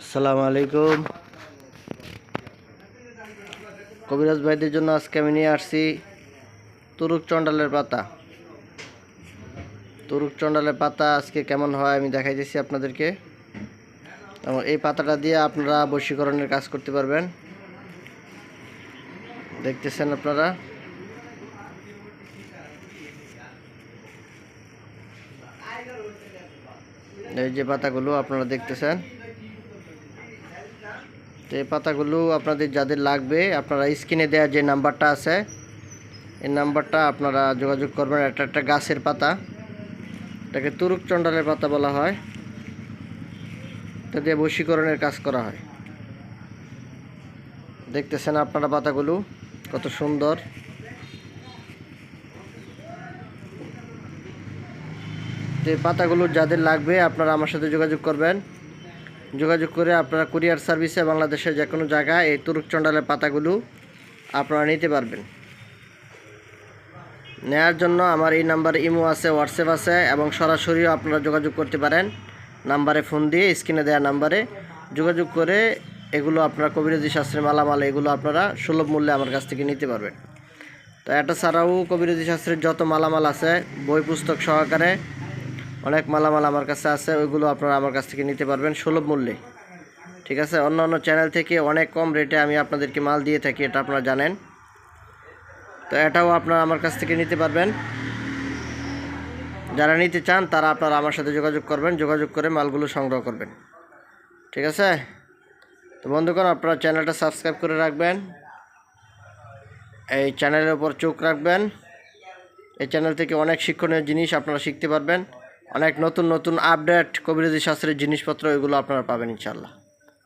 আসসালামু আলাইকুম। কবিরাজ ভাইদের জন্য আজকে আমি নিয়ে আসছি তুরুক চন্ডালের পাতা। তুরুক চন্ডালের পাতা আজকে কেমন হয় আমি দেখাই দেখাইতেছি আপনাদেরকে। এবং এই পাতাটা দিয়ে আপনারা বশীকরণের কাজ করতে পারবেন। দেখতেছেন আপনারা? এই যে পাতাগুলো আপনারা দেখতেছেন। তো এই পাতাগুলো আপনাদের যাদের লাগবে, আপনারা স্ক্রিনে দেওয়া যে নাম্বারটা আছে, এই নাম্বারটা আপনারা যোগাযোগ করবেন। এটা একটা গাছের পাতা, এটাকে তুরুক চণ্ডালের পাতা বলা হয়। এটা দিয়ে বশীকরণের কাজ করা হয়। দেখতেছেন আপনারা পাতাগুলো, কত সুন্দর। তো পাতাগুলো যাদের লাগবে, আপনারা আমার সাথে যোগাযোগ করবেন। যোগাযোগ করে আপনারা কুরিয়ার সার্ভিসে বাংলাদেশের যে কোনো জায়গায় এই তুরুক চণ্ডালের পাতাগুলো আপনারা নিতে পারবেন। নেয়ার জন্য আমার এই নাম্বারে ইমো আছে, হোয়াটসঅ্যাপ আছে এবং সরাসরিও আপনারা যোগাযোগ করতে পারেন। নাম্বারে ফোন দিয়ে, স্ক্রিনে দেওয়া নাম্বারে যোগাযোগ করে এগুলো আপনারা কবিরাজি শাস্ত্রের মালামাল এগুলো আপনারা সুলভ মূল্যে আমার কাছ থেকে নিতে পারবেন। তো এটা ছাড়াও কবিরাজি শাস্ত্রের যত মালামাল আছে, বই পুস্তক সহকারে অনেক মালামাল আমার কাছে আছে, ওইগুলো আপনারা আমার কাছ থেকে নিতে পারবেন সুলভ মূল্যে। ঠিক আছে? অন্য অন্য চ্যানেল থেকে অনেক কম রেটে আমি আপনাদেরকে মাল দিয়ে থাকি, এটা আপনারা জানেন। তো এটাও আপনারা আমার কাছ থেকে নিতে পারবেন। যারা নিতে চান, তারা আপনারা আমার সাথে যোগাযোগ করবেন, যোগাযোগ করে মালগুলো সংগ্রহ করবেন। ঠিক আছে? তো বন্ধুগণ, আপনারা চ্যানেলটা সাবস্ক্রাইব করে রাখবেন। এই চ্যানেলের উপর চোখ রাখবেন। এই চ্যানেল থেকে অনেক শিক্ষণীয় জিনিস আপনারা শিখতে পারবেন। অনেক নতুন নতুন আপডেট কবিরাজি শাস্ত্রের জিনিসপত্র এগুলো আপনারা পাবেন ইনশাল্লাহ